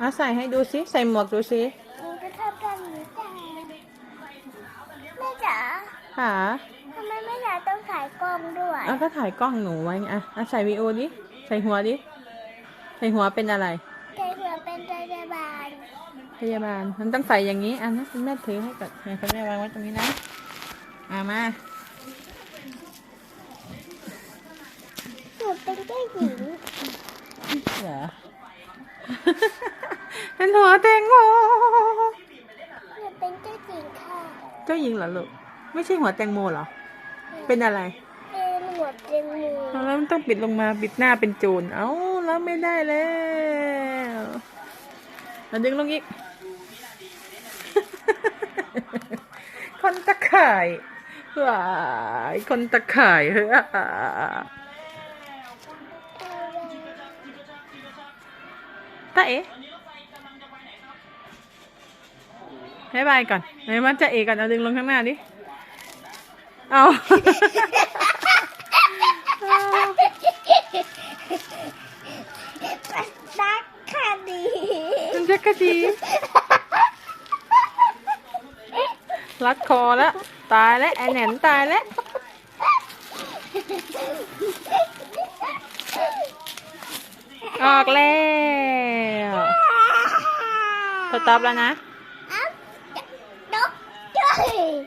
อะใส่ให้ดูสิ ใส่หมวกดูสิมันก็ทำกันหรือจ้าแม่จ๋าค่ะทำไมแม่จ๋าต้องถ่ายกล้องด้วยอะก็ถ่ายกล้องหนูไว้ไงอะอะใส่วีโอดิ ใส่หัวดิ ใส่หัวเป็นอะไรใจเผื่อเป็นพยาบาล พยาบาล มันต้องใส่อย่างนี้ อะนะคุณแม่ถือให้ก่อนให้คุณแม่วางไว้ตรงนี้นะ อะมาหนูเป็นเจ้าหญิงเหรอเป็น หัวแตงโมหนูเป็นเจ้าหญิงค่ะ เจ้าหญิงเหรอลูก ไม่ใช่หัวแตงโมเหรอ เป็นอะไรเป็นหัวเต็มมือแล้วมันต้องปิดลงมาปิดหน้าเป็นโจร เอ้ารับไม่ได้แล้วมาดึงลงอีก คนตะข่ายว้ายคนตะข่ายเฮ้อตาเอ๋ บายบายก่อนไหนมันจะเอก่อนเอาดึงลงข้างหน้าดิ เอา รักค่ะดีมันจะกระดีรัดคอแล้ว ตายแล้วไอแหนนตายแล้ว ออกแล้วสต็อปแล้วนะ Hey!